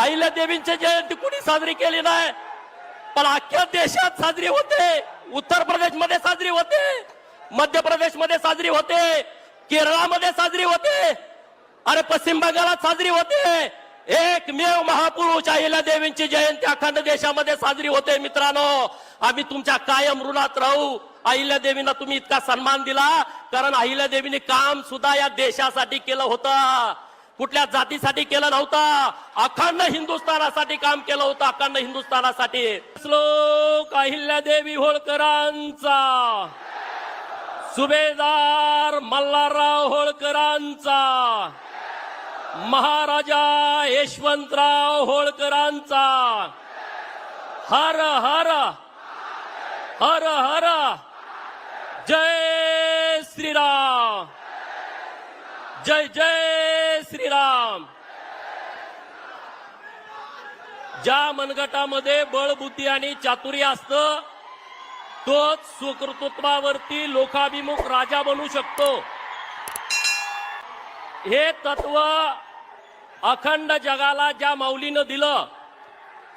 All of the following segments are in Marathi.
आईला देवींची जयंती कुणी साजरी केली नाही पण अख्ख्या देशात साजरी होते. उत्तर प्रदेशमध्ये साजरी होते मध्य प्रदेशमध्ये साजरी होते केरळामध्ये साजरी होते अरे पश्चिम बंगालात साजरी होते. एकमेव महापुरुष अहिल्या देवींची जयंती अखंड देशामध्ये साजरी होते मित्रांनो. आम्ही तुमच्या कायम ऋणात राहू. अहिल्या देवींना तुम्ही इतका सन्मान दिला कारण अहिल्या देवीने काम सुद्धा या देशासाठी केलं होतं. कुठल्या जातीसाठी केलं नव्हतं. अखंड हिंदुस्थानासाठी काम केलं होतं अखंड हिंदुस्थानासाठी. श्लोक अहिल्या देवी होळकरांचा. सुभेदार मल्हारराव होळकरांचा. महाराजा यशवंतराव होळकरांचा. हर हर हर हर. जय श्रीराम. जय जय श्रीराम ज्या मनगटामध्ये बळबुद्धी आणि चातुर्य असतं तोच सुकृतत्वावरती लोकाभिमुख राजा बनू शकतो. हे तत्व अखंड जगाला ज्या माऊलीनं दिलं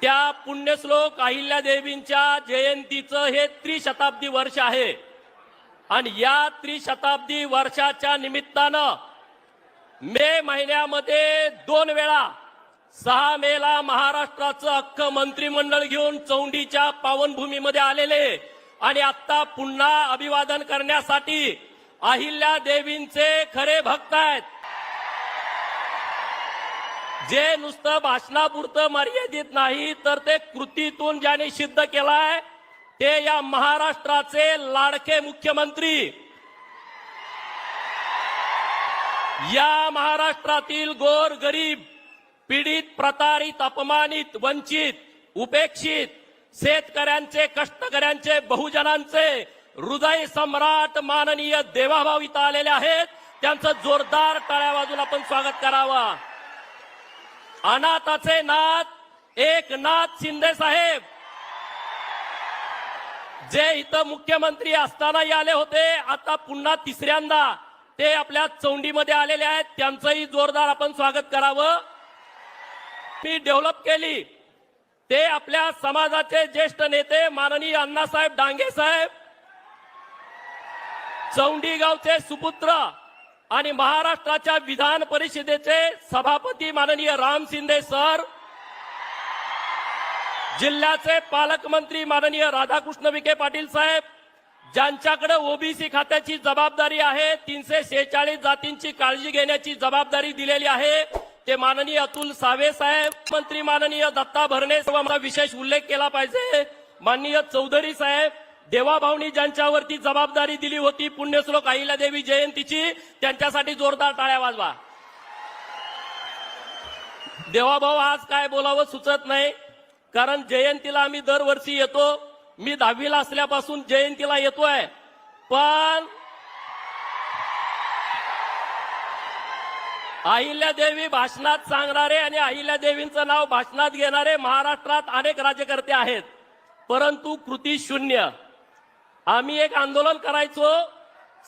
त्या पुण्यश्लोक अहिल्या देवींच्या जयंतीचं हे त्रिशताब्दी वर्ष आहे. आणि या त्रिशताब्दी वर्षाच्या निमित्तानं मे महिन्यामध्ये दोन वेळा सहा मेला महाराष्ट्राचं अख्ख मंत्रिमंडळ घेऊन चौंडीच्या पावनभूमीमध्ये आलेले आणि आता पुन्हा अभिवादन करण्यासाठी अहिल्या देवींचे खरे भक्त आहेत. जे नुसतं भाषणापुरतं मर्यादित नाही तर ते कृतीतून ज्याने सिद्ध केलाय ते या महाराष्ट्राचे लाडके मुख्यमंत्री या महाराष्ट्रातील गोर गरीब पीडित प्रतारित अपमानित वंचित उपेक्षित शेतकऱ्यांचे कष्टकऱ्यांचे बहुजनांचे हृदय सम्राट माननीय देवाभाव इथं आलेले आहेत. त्यांचं जोरदार टाळ्या वाजून आपण स्वागत करावा. अनाथाचे नाथ एकनाथ शिंदे साहेब. जे इथं मुख्यमंत्री असतानाही आले होते आता पुन्हा तिसऱ्यांदा. ते आपल्या चौंडीमध्ये आलेले आहेत. त्यांचंही जोरदार आपण स्वागत करावं. मी डेव्हलप केली. ते आपल्या समाजाचे ज्येष्ठ नेते माननीय अण्णासाहेब डांगे साहेब चौंडी गावचे सुपुत्र आणि महाराष्ट्राच्या विधान परिषदेचे सभापती माननीय राम शिंदे सर जिल्ह्याचे पालकमंत्री माननीय राधाकृष्ण विखे पाटील साहेब ज्यांच्याकडे ओबीसी खात्याची जबाबदारी आहे तीनशे शेहेचाळीस जातींची काळजी घेण्याची जबाबदारी दिलेली आहे. ते माननीय अतुल सावे साहेब मंत्री माननीय दत्ता भरणे विशेष उल्लेख केला पाहिजे. माननीय चौधरी साहेब देवाभाऊनी ज्यांच्यावरती जबाबदारी दिली होती पुण्यश्लोक अहिल्यादेवी जयंतीची त्यांच्यासाठी जोरदार टाळ्या वाजवा. देवाभाऊ आज काय बोलावं सुचत नाही कारण जयंतीला आम्ही दरवर्षी येतो. मी दहावीला असल्यापासून जयंतीला येतोय पण अहिल्यादेवी भाषणात सांगणारे आणि अहिल्यादेवींचं नाव भाषणात घेणारे महाराष्ट्रात अनेक राज्यकर्ते आहेत परंतु कृती शून्य. आम्ही एक आंदोलन करायचो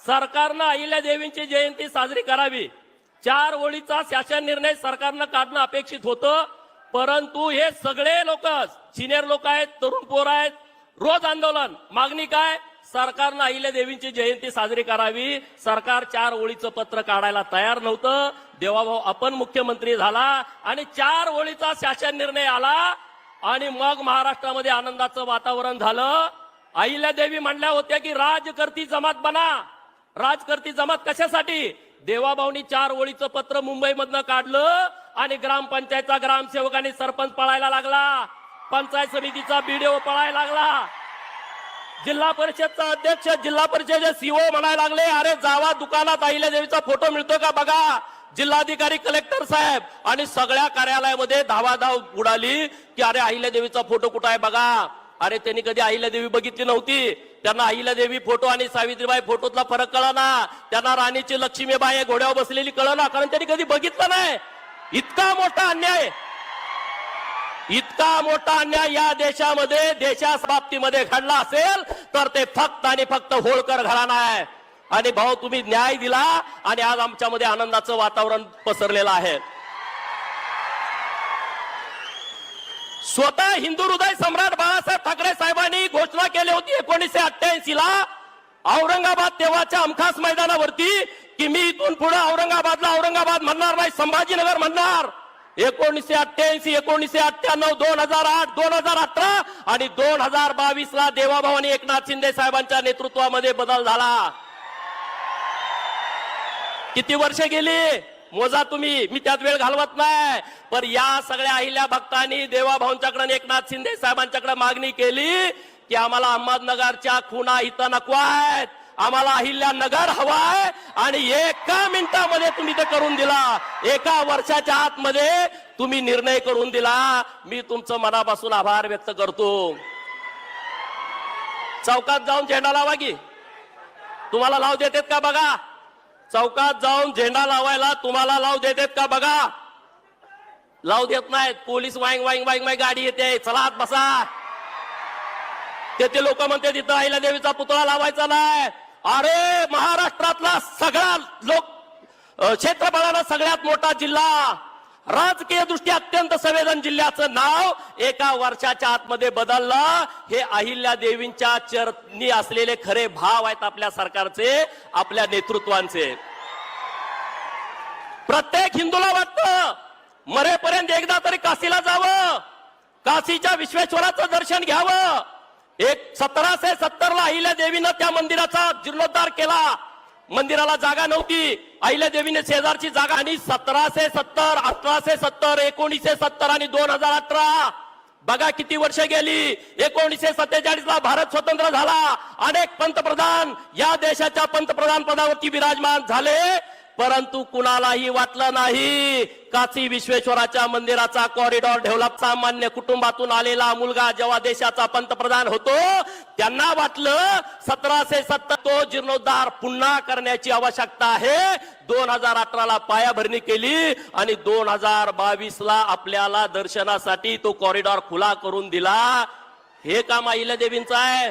सरकारनं अहिल्यादेवींची जयंती साजरी करावी. चार ओळीचा शासन निर्णय सरकारनं काढणं अपेक्षित होतं परंतु हे सगळे लोक सिनियर लोक आहेत तरुण पोर आहेत रोज आंदोलन. मागणी काय? सरकारनं अहिल्या देवींची जयंती साजरी करावी. सरकार चार ओळीचं पत्र काढायला तयार नव्हतं. देवाभाऊ आपण मुख्यमंत्री झाला आणि चार ओळीचा शासन निर्णय आला आणि मग महाराष्ट्रामध्ये आनंदाचं वातावरण झालं. अहिल्यादेवी म्हणल्या होत्या की राजकर्ती जमात बना. राजकर्ती जमात कशासाठी? देवाभाऊनी चार ओळीचं पत्र मुंबईमधनं काढलं आणि ग्रामपंचायतचा ग्रामसेवक आणि सरपंच पळायला लागला. पंचायत समितीचा बीडीओ पळायला लागला. जिल्हा परिषदचा अध्यक्ष जिल्हा परिषदेचे सीओ म्हणायला लागले अरे जावा दुकानात अहिल्या देवीचा फोटो मिळतो का बघा? जिल्हाधिकारी कलेक्टर साहेब आणि सगळ्या कार्यालयामध्ये धावाधाव उडाली की अरे अहिल्या देवीचा फोटो कुठं आहे बघा? अरे त्यांनी कधी अहिल्या देवी बघितली नव्हती. त्यांना अहिल्या देवी फोटो आणि सावित्रीबाई फोटोतला फरक कळा ना त्यांना राणीची लक्ष्मीबाई आहे घोड्यावर बसलेली कळना ना कारण त्यांनी कधी बघितलं नाही. इतका मोठा अन्याय. इतका मोठा अन्याय या देशामध्ये देशा बाबतीमध्ये घडला असेल तर ते फक्त आणि फक्त होळकर घराणा आहे. आणि भाऊ तुम्ही न्याय दिला आणि आज आमच्यामध्ये आनंदाचं वातावरण पसरलेलं आहे. स्वतः हिंदू हृदय सम्राट बाळासाहेब ठाकरे साहेबांनी घोषणा केली होती एकोणीसशे अठ्ठ्याऐंशी ला औरंगाबाद तेव्हाच्या अमखास मैदानावरती की मी इथून पुढे औरंगाबादला औरंगाबाद म्हणणार नाही संभाजीनगर म्हणणार. एकोणीसशे अठ्ठ्याऐंशी एकोणीसशे अठ्ठ्याण्णव दोन हजार आठ दोन हजार अठरा आणि दोन हजार बावीस ला देवाभावानी एकनाथ शिंदे साहेबांच्या नेतृत्वामध्ये बदल झाला. किती वर्ष गेली? मोजा तुम्ही. मी त्यात वेळ घालवत नाही. पण या सगळ्या अहिल्या भक्तांनी देवाभाऊंच्याकडे एकनाथ शिंदे साहेबांच्याकडे मागणी केली की आम्हाला अहमदनगरच्या खुना इथं नको आहेत. आम्हाला अहिल्या नगर हवाय आणि एका मिनिटामध्ये तुम्ही ते करून दिला. एका वर्षाच्या आतमध्ये तुम्ही निर्णय करून दिला. मी तुमचं मनापासून आभार व्यक्त करतो. चौकात जाऊन झेंडा लावा की? तुम्हाला लाव देतात का बघा? चौकात जाऊन झेंडा लावायला तुम्हाला लाव देतात का बघा? लाव देत नाहीत. पोलीस वाईंग वाईंग वाईंग वाईंग गाडी येते. चला बसा. तेथे लोक म्हणते तिथं आईला देवीचा पुतळा लावायचा नाही. अरे महाराष्ट्रातला सगळा लोक क्षेत्रफळाला सगळ्यात मोठा जिल्हा राजकीय दृष्ट्या अत्यंत संवेदन जिल्ह्याचं नाव एका वर्षाच्या आतमध्ये बदललं. हे अहिल्या देवींच्या चरणी असलेले खरे भाव आहेत आपल्या सरकारचे आपल्या नेतृत्वांचे. प्रत्येक हिंदूला वाटतं मरेपर्यंत एकदा तरी काशीला जावं. काशीच्या विश्वेश्वराचं दर्शन घ्यावं. एक सतराशे सत्तर ला अहिल्या देवीनं त्या मंदिराचा जीर्णोद्धार केला. मंदिराला जागा नव्हती. अहिल्या देवीने शेजारची जागा आणि सतराशे सत्तर अठराशे सत्तर एकोणीसशे सत्तर आणि दोन हजार अठरा. बघा किती वर्ष गेली. एकोणीसशे सत्तेचाळीस ला भारत स्वतंत्र झाला. अनेक पंतप्रधान या देशाच्या पंतप्रधान पदावरती विराजमान झाले. परंतु कुणालाही वाटलं नाही काशी विश्वेश्वराच्या मंदिराचा कॉरिडॉर डेव्हलप सामान्य कुटुंबातून आलेला मुलगा जेव्हा देशाचा पंतप्रधान होतो त्यांना वाटलं सतराशे सत्तर तो जीर्णोद्धार पुन्हा करण्याची आवश्यकता आहे. दोन हजार अठराला पायाभरणी केली आणि दोन हजार बावीस ला आपल्याला दर्शनासाठी तो कॉरिडॉर खुला करून दिला. हे काम अहिल्या देवींचं आहे.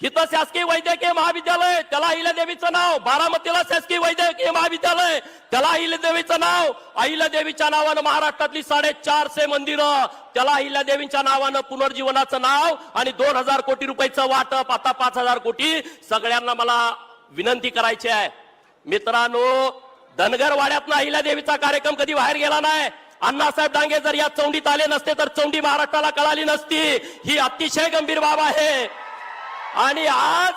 इथं शासकीय वैद्यकीय महाविद्यालय त्याला अहिल्यादेवीचं नाव बारामतीला शासकीय वैद्यकीय महाविद्यालय त्याला अहिल्यादेवीचं नाव अहिल्यादेवीच्या नावानं महाराष्ट्रातली साडेचारशे मंदिरं त्याला अहिल्यादेवींच्या नावानं पुनर्जीवनाचं नाव आणि दोन हजार कोटी रुपयाचं वाटप आता पाच हजार कोटी. सगळ्यांना मला विनंती करायची आहे. मित्रांनो धनगरवाड्यातनं अहिल्यादेवीचा कार्यक्रम कधी बाहेर गेला नाही? अण्णासाहेब डांगे जर या चौंडीत आले नसते तर चौंडी महाराष्ट्राला कळाली नसती. ही अतिशय गंभीर बाब आहे. आणि आज